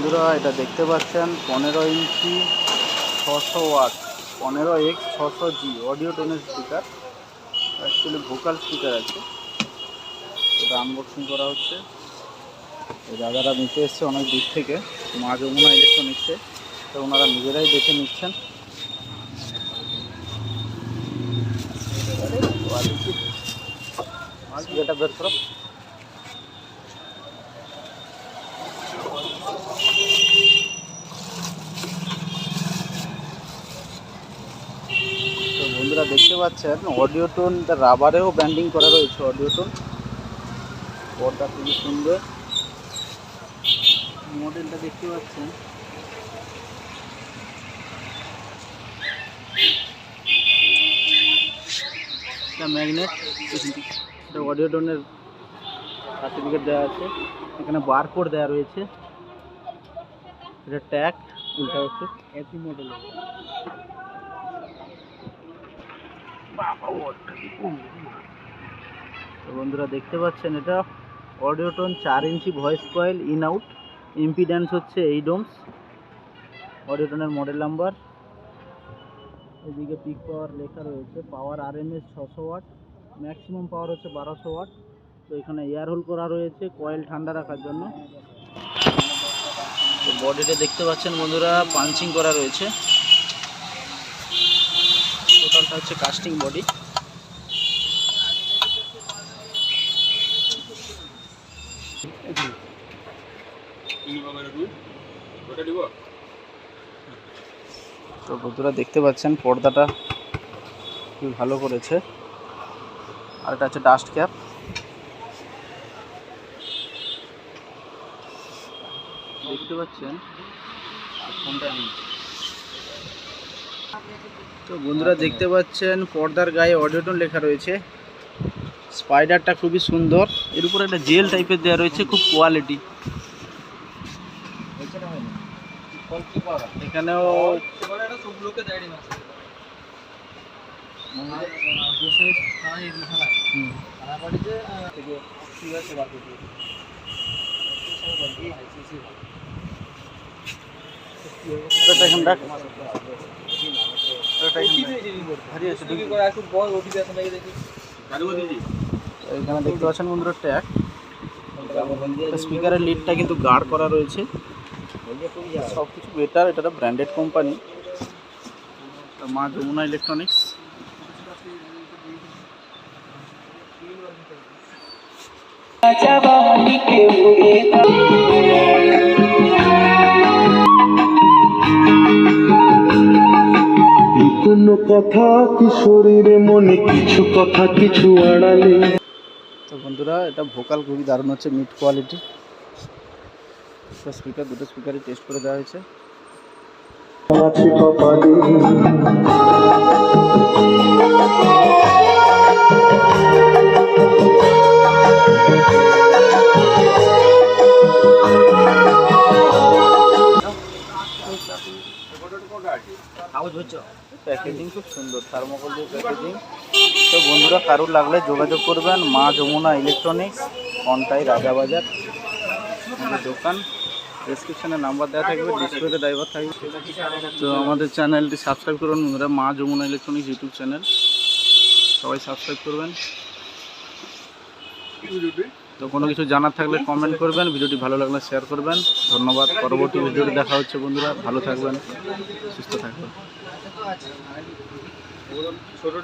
বন্ধুরা, এটা দেখতে পাচ্ছেন পনেরো ইঞ্চি ছশো ওয়াট, পনেরো এক্স ছশো জি, অডিও টোনের স্পিকার, অ্যাকচুয়ালি ভোকাল স্পিকার আছে। এটা আনবক্সিং করা হচ্ছে। এই দাদারা নিতে এসছে অনেক দূর থেকে, মা যমুনা ইলেকট্রনিক্সে তো ওনারা নিজেরাই দেখে নিচ্ছেন। এটা বের করো তো বন্ধুরা দেখতে পাচ্ছেন। অডিও টোন রাবারেও ব্যান্ডিং করা রয়েছে অডিও টোন পর্দা খুবই সুন্দর। মডেলটা দেখতে পাচ্ছেন। এটা ম্যাগনেট এটা অডিও টোনের সার্টিফিকেট দেওয়া আছে। এখানে বারকোড দেওয়া রয়েছে। এটা ট্যাগ উল্টা হচ্ছে। একই মডেল বন্ধুরা দেখতে পাচ্ছেন এটা অডিও টোন চার inch voice coil in out impedance হচ্ছে এই ডোমস অডিও টোনের মডেল নাম্বার এদিকে পিক পাওয়ার লেখা রয়েছে পাওয়ার আর এম এস ছশো ওয়াট ম্যাক্সিমাম পাওয়ার হচ্ছে বারোশো ওয়াট তো এখানে এয়ার হোল করা রয়েছে কয়েল ঠান্ডা রাখার জন্য। বডিটা দেখতে পাচ্ছেন বন্ধুরা পাঞ্চিং করা রয়েছে। টোটালটা হচ্ছে কাস্টিং বডি তো বন্ধুরা দেখতে পাচ্ছেন পর্দাটা খুবই ভালো করেছে। আর এটা হচ্ছে ডাস্ট ক্যাপ দেখতে পাচ্ছেন ফোনটা নেই তো বন্ধুরা দেখতে পাচ্ছেন পর্দার গায়ে অডিওটন লেখা রয়েছে। স্পাইডারটা খুবই সুন্দর। এর উপরে একটা জেল টাইপের দেওয়া রয়েছে খুব কোয়ালিটি এখানেও আছে, ঢুকি। এখানে দেখতে পাচ্ছেন বন্ধুরা ট্যাগ স্পিকারের লিডটা কিন্তু গার্ড করা রয়েছে। সব কিছু বেটার এটা একটা ব্র্যান্ডেড কোম্পানি মা যমুনা ইলেকট্রনিক্স কোনো কথা কি শরীরে মনে কিছু কথা কিছু আড়ালে। তো বন্ধুরা এটা ভোকাল খুবই দারুণ হচ্ছে মিড কোয়ালিটি। স্পিকার দুটো স্পিকারই টেস্ট করে দেওয়া হয়েছে। আছে কপালে প্যাকেজিং খুব সুন্দর থার্মোকল দিয়ে প্যাকেজিং তো বন্ধুরা, কারোর লাগলে যোগাযোগ করবেন, মা যমুনা ইলেকট্রনিক্স কন্টাই রাজাবাজার। দোকান ডেসক্রিপশানে নাম্বার দেওয়া থাকবে ডিসপ্লেতে ড্রাইভার থাকবে। তো আমাদের চ্যানেলটি সাবস্ক্রাইব করুন, বন্ধুরা, মা যমুনা ইলেকট্রনিক্স ইউটিউব চ্যানেল সবাই সাবস্ক্রাইব করবেন। তো কোনো কিছু জানার থাকলে কমেন্ট করবেন, ভিডিওটি ভালো লাগলে শেয়ার করবেন। ধন্যবাদ, পরবর্তী ভিডিওটি দেখা হচ্ছে, বন্ধুরা। ভালো থাকবেন, সুস্থ থাকবেন। আচ্ছা। ছোট